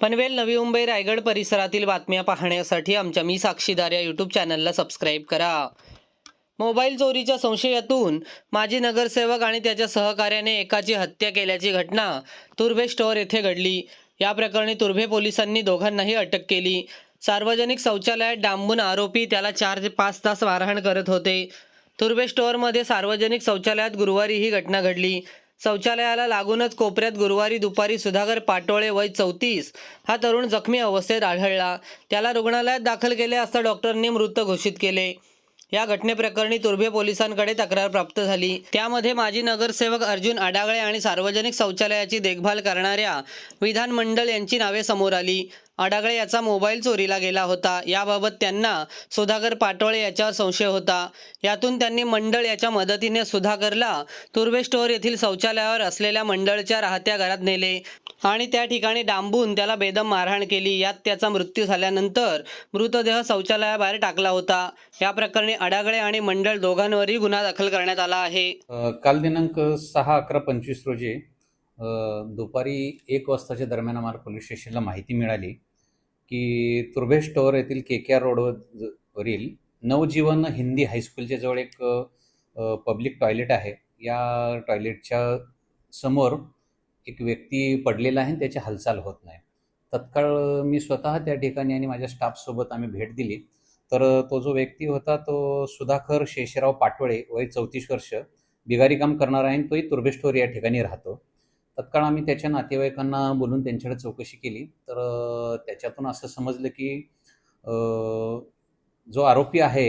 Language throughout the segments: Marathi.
पनवेल नवी मुंबई रायगड परिसरातील बातम्या पाहण्यासाठी आमच्या मी साक्षीदार या यूट्यूब चॅनलला सबस्क्राईब करा. मोबाईल चोरीच्या संशयातून माजी नगरसेवक आणि त्याच्या सहकार्याने एकाची हत्या केल्याची घटना तुर्भे स्टोअर येथे घडली. या प्रकरणी तुर्भे पोलिसांनी दोघांनाही अटक केली. सार्वजनिक शौचालयात डांबून आरोपी त्याला चार ते पाच तास मारहाण करत होते. तुर्भे स्टोअरमध्ये सार्वजनिक शौचालयात गुरुवारी ही घटना घडली. शौचालयाला लागूनच कोपऱ्यात गुरुवारी दुपारी सुधाकर पाटोळे वय चौतीस हा तरुण जखमी अवस्थेत आढळला. त्याला रुग्णालयात दाखल केले असता डॉक्टरने मृत घोषित केले. या घटनेप्रकरणी तुर्भे पोलिसांकडे तक्रार प्राप्त झाली. त्यामध्ये माजी नगरसेवक अर्जुन आडागळे आणि सार्वजनिक शौचालयाची देखभाल करणाऱ्या विधानमंडळ यांची नावे समोर आली. आडागळे याचा मोबाईल चोरीला गेला होता. याबाबत त्यांना सुधाकर पाटोळे याच्यावर संशय होता. यातून त्यांनी मंडळ याच्या मदतीने सुधाकरला तुर्वे स्टोअर येथील शौचालयावर असलेल्या मंडळच्या राहत्या घरात नेले. आणि त्या ठिकाणी डांबून त्याला बेदम मारहाण केली. यात त्याचा मृत्यू झाल्यानंतर मृतदेह शौचालयाबाहेर टाकला होता. या प्रकरणी अडागळे आणि मंडळ दोघांवरही गुन्हा दाखल करण्यात आला आहे. काल दिनांक सहा अकरा पंचवीस रोजी दुपारी एक वाजताच्या दरम्यान आम्हाला पोलीस स्टेशनला माहिती मिळाली की तुर्भे स्टोअर येथील के के आर रोडवरील नवजीवन हिंदी हायस्कूलच्या जवळ एक पब्लिक टॉयलेट आहे. या टॉयलेटच्या समोर एक व्यक्ती पडलेला आहे आणि त्याची हालचाल होत नाही. तत्काळ मी स्वतः त्या ठिकाणी आणि माझ्या स्टाफसोबत आम्ही भेट दिली. तर तो जो व्यक्ती होता तो सुधाकर शेषराव पाटोळे वय चौतीस वर्ष बिगारी काम करणार आहे आणि तोही तुर्भे या ठिकाणी राहतो. तत्काळ आम्ही त्याच्या नातेवाईकांना बोलून त्यांच्याकडे चौकशी केली. तर त्याच्यातून असं समजलं की जो आरोपी आहे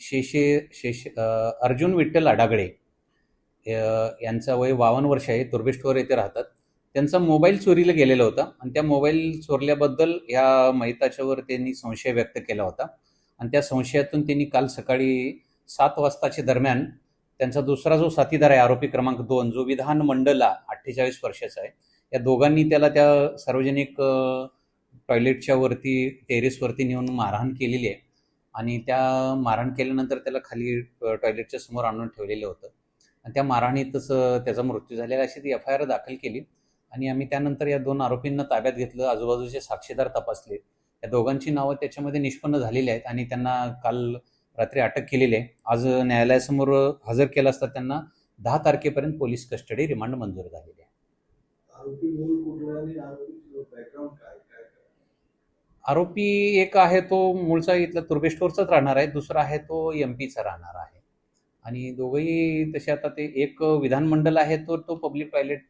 शेषे शेष अर्जुन विठ्ठल अडागळे यांचा वय बावन्न वर्ष आहे तुर्भे येथे राहतात. त्यांचा मोबाईल चोरीला गेलेला होता आणि त्या मोबाईल चोरल्याबद्दल या मैताच्यावर त्यांनी संशय व्यक्त केला होता. आणि त्या संशयातून त्यांनी काल सकाळी सात वाजताच्या दरम्यान त्यांचा दुसरा जो साथीदार आहे आरोपी क्रमांक दोन जो विधान मंडला अठ्ठेचाळीस वर्षाचा आहे. या दोघांनी त्याला त्या सार्वजनिक टॉयलेटच्या वरती टेरेसवरती नेऊन मारहाण केलेली आहे. आणि त्या मारहाण केल्यानंतर त्याला खाली टॉयलेटच्या समोर आणून ठेवलेलं होतं. आणि त्या मारहाणीतच त्याचा मृत्यू झालेला अशी ती एफ आय आर दाखल केली. आणि आम्ही त्यानंतर या दोन आरोपींना ताब्यात घेतलं. आजूबाजूचे साक्षीदार तपासले. या दोघांची नावं त्याच्यामध्ये निष्पन्न झालेली आहेत आणि त्यांना काल रात्री अटक केलेली आहे. आज न्यायालयासमोर हजर केलं असता त्यांना दहा तारखेपर्यंत पोलीस कस्टडी रिमांड मंजूर झालेली आहे. आरोपी एक आहे तो मूळचा इथला तुर्भे स्टोअरचाच राहणार आहे. दुसरा आहे तो एम पीचा राहणार आहे. आणि दोघंही तसे आता ते एक विधानमंडळ आहे तो तो पब्लिक टॉयलेट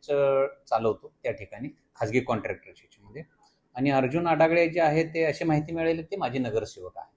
चालवतो त्या ठिकाणी खाजगी कॉन्ट्रॅक्टरच्या याच्यामध्ये म्हणजे. आणि अर्जुन आडागळे जे आहे ते अशी माहिती मिळाली ते माझे नगरसेवक आहे